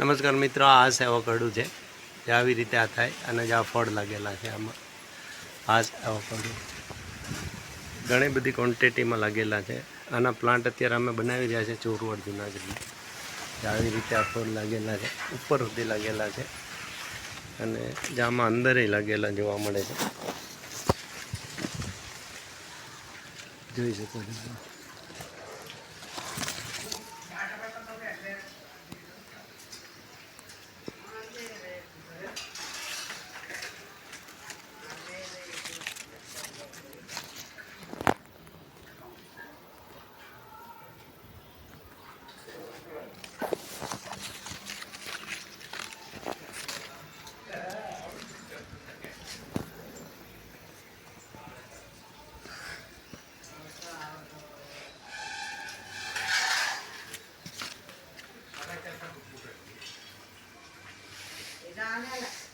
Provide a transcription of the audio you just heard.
નમસ્કાર મિત્રો, આ સેવકડું છે. જે આવી રીતે આ થાય અને જે આ ફળ લાગેલા છે આમાં. આ સેવકડું ઘણી બધી ક્વોન્ટિટીમાં લાગેલા છે. આના પ્લાન્ટ અત્યારે અમે બનાવી રહ્યા છે ચોરવડ જે આવી રીતે આ ફળ લાગેલા છે. ઉપર સુધી લાગેલા છે. અને જે આમાં અંદરે લાગેલા જોવા મળે છે. જોઈ શકો છો. 拿来了。